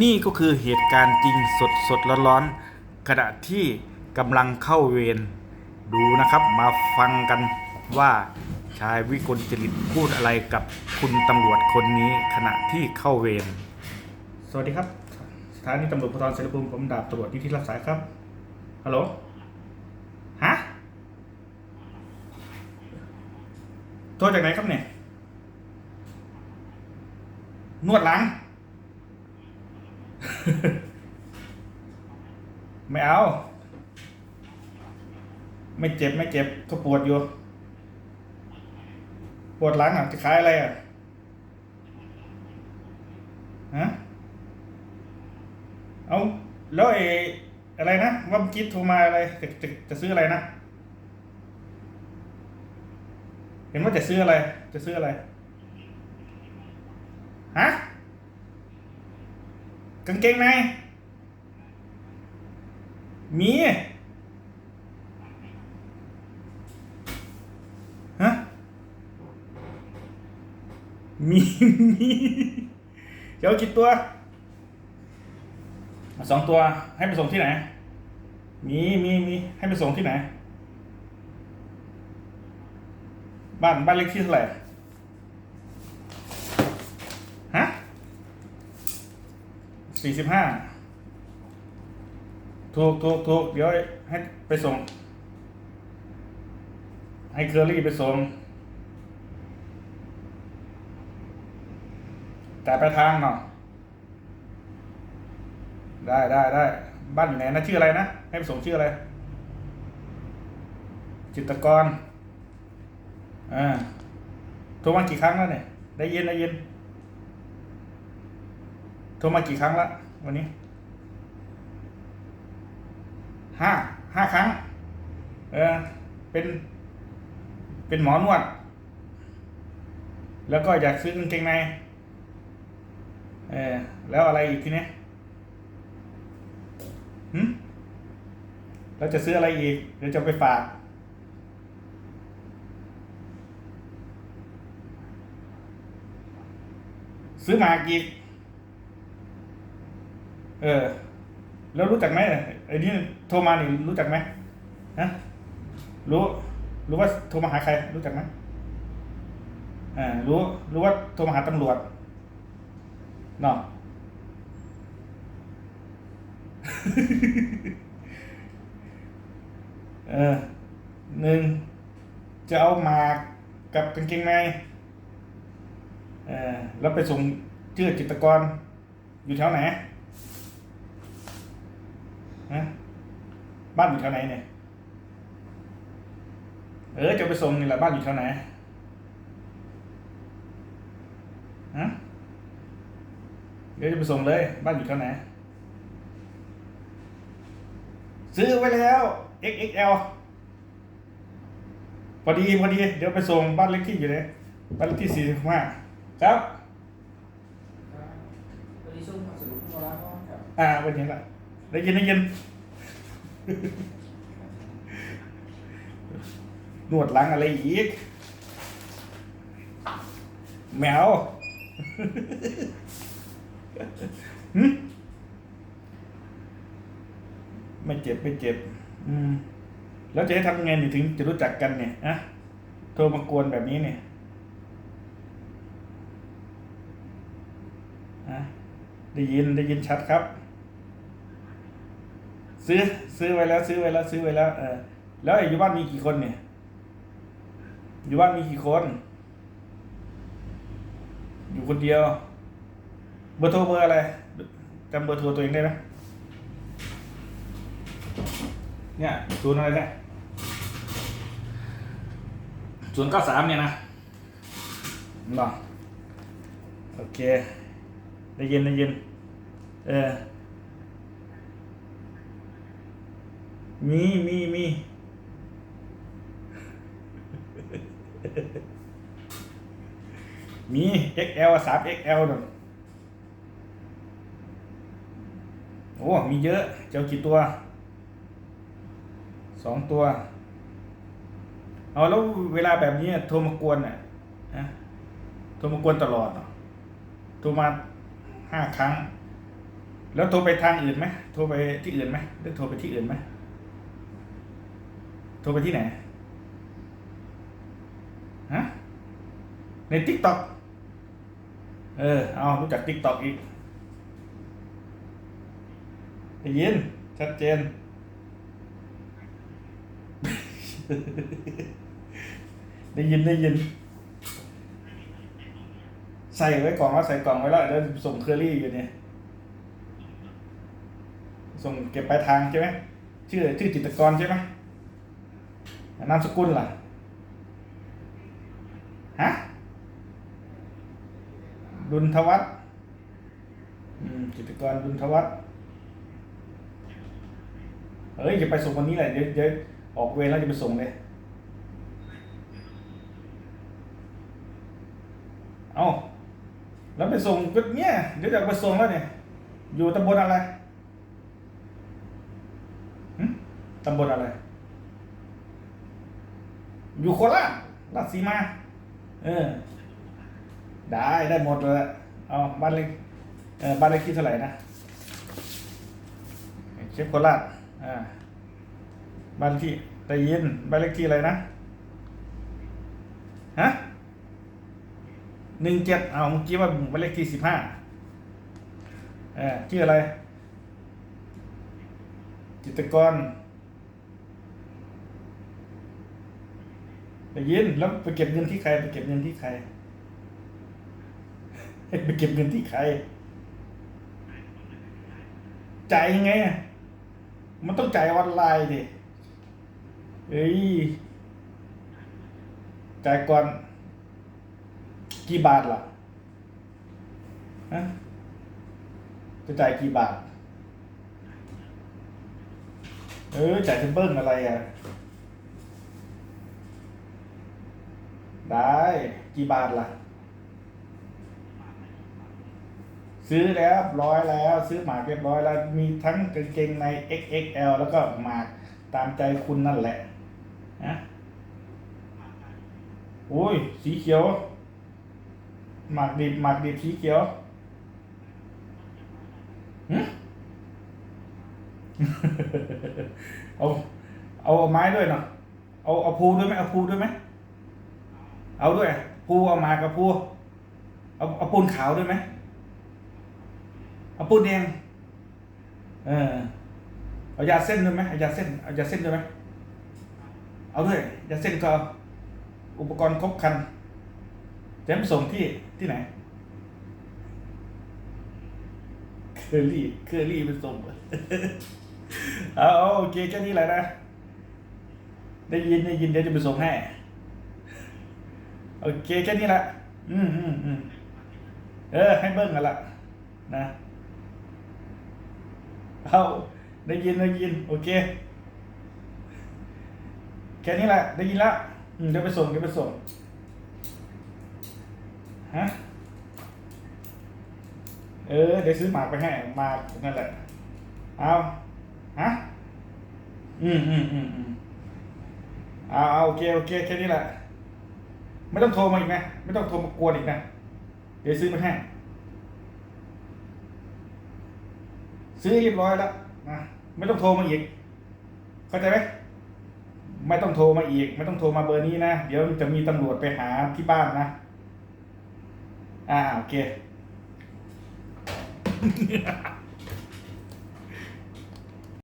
นี่ก็คือเหตุการณ์จริงสดสดๆร้อนๆขณะที่กำลังเข้าเวรดูนะครับมาฟังกันว่าชายวิกลจริตพูดอะไรกับคุณตำรวจคนนี้ขณะที่เข้าเวรสวัสดีครับ สถานีตำรวจภูธรเสรภูมิผมดาบตำรวจนิติรับสายครับฮัลโหลฮะโทรจากไหนครับเนี่ยนวดหลัง ไม่เอา ไม่เจ็บไม่เจ็บก็ปวดอยู่ ปวดหลังอะจะขายอะไรอะฮะเอาแล้วไอ้อะไรนะว่าเมื่อกี้โทรมาอะไรจะจะจะซื้ออะไรนะ เห็นว่าจะซื้ออะไร จะซื้ออะไรฮะกางเกงใน มี ฮะ มี มีจะเอากี่ตัว สองตัวให้ไปส่งที่ไหน มีมีมีให้ไปส่งที่ไหน บ้านบ้านเลขที่เท่าไหร่ฮะสี่สิบห้า ถูกถูกถูกเดี๋ยวให้ไปส่ง ให้เคอรี่ไปส่งแต่ไปลายทางเนาะได้ได้ได้บ้านอยู่ไหนนะชื่ออะไรนะ ให้ไปส่งชื่ออะไร จิตกรอ่าโทรมากี่ครั้งแล้วเนี่ย ได้เยินได้เยินโทรมากี่ครั้งละวันนี้ ห้าห้าครั้ง เออเป็น เป็นหมอนวด แล้วก็อยากซื้อกางเกงในเออแล้วอะไรอีกทีเนี้ยหืมแล้วจะซื้ออะไรอีกเดี๋ยวจะไปฝากซื้อมากอีก เออ แล้วรู้จักไหมไอ้นี่โทรมานี่รู้จักไหมฮะรู้รู้ว่าโทรมาหาใคร รู้จักไหมอ่ารู้รู้ว่าโทรมาหาตำรวจเนาะเออหนึ่งจะเอาหมากกับกางเกงในเออแล้วไปส่งชื่อจิตกรอยู่แถวไหน ฮะบ้านอยู่แถวไหนเนี่ย เออจะไปส่งนี่แหละบ้านอยู่แถวไหนฮะเดี๋ยวจะไปส่งเลย บ้านอยู่แถวไหน ซื้อไว้แล้ว XXL พอดีพอดี เดี๋ยวไปส่งบ้านเล็กที่อยู่เลยบ้านเลขที่สี่สิบห้าครับวันนี้ช่วงพักสรุปมาแล้วก็ครับอ่าเป็นยังไง ได้ยินได้ยิน นวดหลังอะไรอีก แมวหึไม่เจ็บไม่เจ็บ อืม แล้วจะให้ทำไงถึงจะรู้จักกันเนี่ยอะโทรมากวนแบบนี้เนี่ยอะได้ยินได้ยินชัดครับ ซื้อซื้อไว้แล้ว ซื้อไว้แล้ว ซื้อไว้แล้ว เออ แล้วอยู่บ้านมีกี่คนเนี่ย อยู่บ้านมีกี่คน อยู่คนเดียว เบอร์โทรเบอร์อะไรจำเบอร์โทรตัวเองได้ไหมเนี่ยศูนย์อะไรเนี่ยศูนย์เก้าสามเนี่ยนะเนาะโอเค ได้ยินได้ยิน เออ มีมีมีมี XL สาม XL นั่นโอ้ มีเยอะ เจ้ากี่ตัว สองตัว เอาแล้วเวลาแบบนี้โทรมากวนอะนะโทรมากวนตลอดโทรมาห้าครั้ง แล้วโทรไปทางอื่นไหมโทรไปที่อื่นไหมได้โทรไปที่อื่นไหม โทรไปที่ไหน ฮะ ในทิกตอกเออ เอารู้จักทิกตอกอีกได้ยิน ชัดเจน ได้ยินได้ยิน ใส่ไว้กล่องแล้วใส่กล่องไว้แล้วเดี๋ยวส่งเคอรี่อยู่เนี่ย ส่งเก็บปลายทางใช่ไหมชื่อชื่อจิตกรใช่ไหม นามสกุลล่ะฮะดุลทวัฒน์อืมจิตกรดุลทวัฒน์เฮ้ยอย่าไปส่งวันนี้แหละเดี๋ยวเดี๋ยวออกเวรแล้วจะไปส่งเลยเอาแล้วไปส่งก็เนี่ยเดี๋ยวจะไปส่งแล้วเนี่ยอยู่ตำบลอะไรหึตำบลอะไร อยู่โคราชราชสีมา เออ ได้ได้หมดเลยเอาบ้านเล็กเออบ้านเล็กที่เท่าไหร่นะเชฟโคราชอ่าบ้านเลขที่ได้ยินบ้านเล็กที่อะไรนะฮะหนึ่งเจ็ดเอาเมื่อกี้ว่าบ้านเลขที่สิบห้าเออชื่ออะไร จิตรกร ได้ยินแล้วไปเก็บเงินที่ใคร ไปเก็บเงินที่ใครไปเก็บเงินที่ใครจ่ายยังไงมันต้องจ่ายออนไลน์ดิเอ้ยจ่ายก่อน กี่บาทล่ะฮะจะจ่ายกี่บาท เออจ่ายเทมเบิลอะไรอะ ได้กี่บาทล่ะ ซื้อแล้วร้อยแล้ว ซื้อหมากเรียบร้อยแล้ว มีทั้งกางเกงใน XXL แล้วก็หมากตามใจคุณนั่นแหละนะโอ้ย สีเขียว หมากดิบหมากดิบสีเขียวหึเอาเอาไม้ด้วยเนาะเอาเอาภูด้วยไหมเอาภูด้วยไหม เอาด้วยภูเอามากับภูเอาเอาปูนขาวด้วยไหมเอาปูนแดงเออเอายาเส้นด้วยไหมเอายาเส้นเอายาเส้นด้วยไหมเอาด้วยยาเส้นก็เอาอุปกรณ์ครบครันจะไปส่งที่ที่ไหนเคอรี่เคอรี่ไปส่งเอาเอาโอเคแค่นี้แหละนะได้ยินได้ยินเดี๋ยวจะไปส่งให้ โอเคแค่นี้แหละอืมอืมอืมเออ ให้เบิ้งกันละนะเอาได้ยินได้ยิน โอเค แค่นี้แหละ ได้ยินละอืมเดี๋ยวไปส่งเดี๋ยวไปส่งฮะเออเดี๋ยวซื้อหมากไปให้หมากนั่นแหละเอาฮะอืมอืมอืมอืมเอาเอาโอเคโอเคแค่นี้แหละ ไม่ต้องโทรมาอีกนะ ไม่ต้องโทรมากวนอีกนะ เดี๋ยวซื้อมาให้ ซื้อเรียบร้อยแล้วนะ ไม่ต้องโทรมาอีก เข้าใจไหมไม่ต้องโทรมาอีก ไม่ต้องโทรมาเบอร์นี้นะ เดี๋ยวจะมีตำรวจไปหาที่บ้านนะ อ่าโอเค